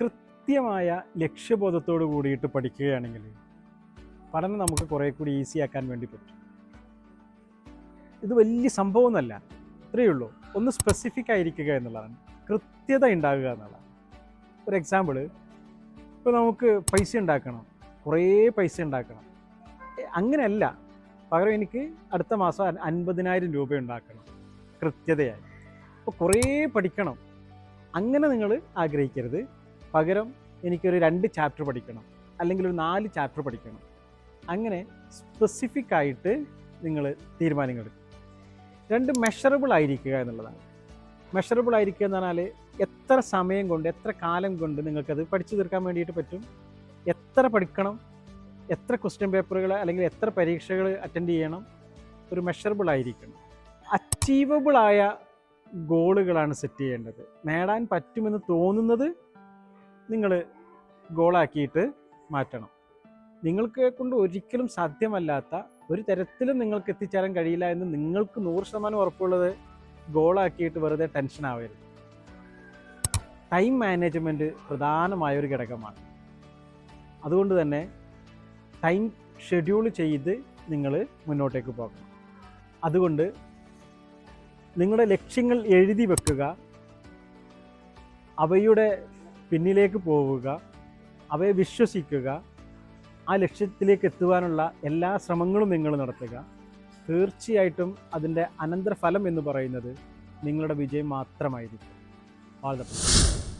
കൃത്യമായ ലക്ഷ്യബോധത്തോട് കൂടിയിട്ട് പഠിക്കുകയാണെങ്കിൽ പഠനം നമുക്ക് കുറേ കൂടി ഈസി ആക്കാൻ വേണ്ടി പറ്റും. ഇത് വലിയ സംഭവമൊന്നുമല്ല ഇത്രയേ ഉള്ളൂ. ഒന്ന് സ്പെസിഫിക് ആയിരിക്കുക എന്നുള്ളതാണ്. കൃത്യത ഉണ്ടാകുക എന്നുള്ളതാണ്. ഒരു എക്സാമ്പിൾ ഇപ്പോൾ നമുക്ക് പൈസ ഉണ്ടാക്കണം. കുറേ പൈസ ഉണ്ടാക്കണം. അങ്ങനെയല്ല. പകരം എനിക്ക് അടുത്ത മാസം അൻ- അൻപതിനായിരം രൂപ ഉണ്ടാക്കണം. കൃത്യതയായി. അപ്പോൾ കുറേ പഠിക്കണം. അങ്ങനെ നിങ്ങൾ ആഗ്രഹിക്കരുത്. പകരം എനിക്കൊരു രണ്ട് ചാപ്റ്റർ പഠിക്കണം. അല്ലെങ്കിൽ ഒരു നാല് ചാപ്റ്റർ പഠിക്കണം. അങ്ങനെ സ്പെസിഫിക് ആയിട്ട് നിങ്ങൾ തീരുമാനങ്ങൾ എടുക്കും രണ്ട് മെഷറബിൾ ആയിരിക്കുക എന്നുള്ളതാണ്. മെഷറബിൾ ആയിരിക്കുക എന്ന് പറഞ്ഞാൽ എത്ര സമയം കൊണ്ട് എത്ര കാലം കൊണ്ട് നിങ്ങൾക്കത് പഠിച്ചു തീർക്കാൻ വേണ്ടിയിട്ട് പറ്റും? എത്ര പഠിക്കണം? എത്ര ക്വസ്റ്റ്യൻ പേപ്പറുകൾ അല്ലെങ്കിൽ എത്ര പരീക്ഷകൾ അറ്റൻഡ് ചെയ്യണം? ഒരു മെഷറബിൾ ആയിരിക്കണം. അച്ചീവബിൾ ആയ ഗോളുകളാണ് സെറ്റ് ചെയ്യേണ്ടത്. നേടാൻ പറ്റുമെന്ന് തോന്നുന്നത് നിങ്ങൾ ഗോളാക്കിയിട്ട് മാറ്റണം. നിങ്ങൾക്ക് കൊണ്ട് ഒരിക്കലും സാധ്യമല്ലാത്ത ഒരു തരത്തിലും നിങ്ങൾക്ക് എത്തിച്ചേരാൻ കഴിയില്ല എന്ന് നിങ്ങൾക്ക് നൂറ് ശതമാനം ഉറപ്പുള്ളത് ഗോളാക്കിയിട്ട് വെറുതെ ടെൻഷൻ ആവരുത്. ടൈം മാനേജ്മെന്റ് പ്രധാനമായ ഒരു ഘടകമാണ്. അതുകൊണ്ട് തന്നെ ടൈം ഷെഡ്യൂൾ ചെയ്ത് നിങ്ങൾ മുന്നോട്ടേക്ക് പോകണം. അതുകൊണ്ട് നിങ്ങളുടെ ലക്ഷ്യങ്ങൾ എഴുതി വെക്കുക. അവയുടെ പിന്നിലേക്ക് പോവുക അവയെ വിശ്വസിക്കുക ആ ലക്ഷ്യത്തിലേക്ക് എത്തുവാനുള്ള എല്ലാ ശ്രമങ്ങളും നിങ്ങൾ നടത്തുക. തീർച്ചയായിട്ടും അതിന്റെ അനന്തരഫലം എന്ന് പറയുന്നത് നിങ്ങളുടെ വിജയം മാത്രമായിരിക്കും. ബെസ്റ്റ്